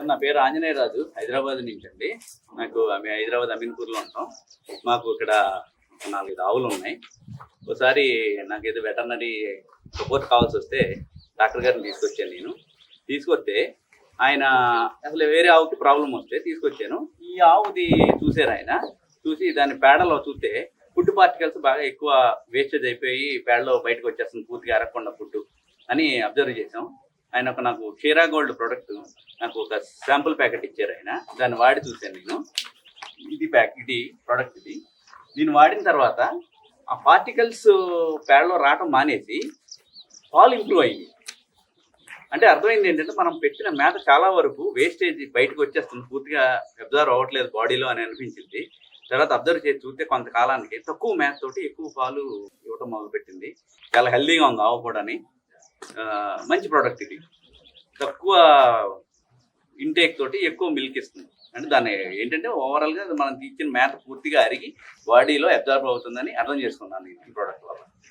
Sir, నా పేరు ఆంజనేయరాజు హైదరాబాద్ నుంచి అండి. నాకు మేము హైదరాబాద్ అమీన్పూర్లో ఉంటాం. మాకు ఇక్కడ నాలుగైదు ఆవులు ఉన్నాయి. ఒకసారి నాకు ఏదో వెటర్నరీ సపోర్ట్ కావాల్సి వస్తే డాక్టర్ గారిని తీసుకొచ్చాను నేను. తీసుకొస్తే ఆయన అసలు వేరే ఆవుకి ప్రాబ్లం వస్తే తీసుకొచ్చాను. ఈ ఆవుది చూశారు ఆయన. చూసి దాని పేడలో చూస్తే ఫుడ్ పార్టికల్స్ బాగా ఎక్కువ వేస్టేజ్ అయిపోయి పేడలో బయటకు వచ్చేస్తుంది పూర్తిగా అరగకుండా ఫుడ్ అని అబ్జర్వ్ చేసాం ఆయన ఒక నాకు క్షీరా గోల్డ్ ప్రోడక్ట్ నాకు ఒక శాంపుల్ ప్యాకెట్ ఇచ్చారు ఆయన. దాన్ని వాడి చూశాను నేను. ఇది ప్యాక్ ఇది ప్రోడక్ట్ ఇది. దీన్ని వాడిన తర్వాత ఆ పార్టికల్స్ పేడలో రావటం మానేసి పాలు ఇంప్రూవ్ అయ్యింది అంటే అర్థమైంది ఏంటంటే మనం పెట్టిన మేత చాలా వరకు వేస్టేజ్ బయటకు వచ్చేస్తుంది. పూర్తిగా అబ్జర్వ్ అవ్వట్లేదు బాడీలో అని అనిపించింది. తర్వాత అబ్జర్వ్ చేసి చూస్తే కొంతకాలానికి తక్కువ మేత తోటి ఎక్కువ పాలు ఇవ్వటం మొదలుపెట్టింది. చాలా హెల్దీగా ఉంది ఆవు కూడా మంచి ప్రోడక్ట్ ఇది. తక్కువ ఇంటేక్ తోటి ఎక్కువ మిల్క్ ఇస్తుంది. అంటే దాన్ని ఏంటంటే ఓవరాల్గా మనం ఇచ్చిన మేత పూర్తిగా అరిగి బాడీలో అబ్జార్బ్ అవుతుందని అర్థం చేసుకున్నాను ఈ ప్రోడక్ట్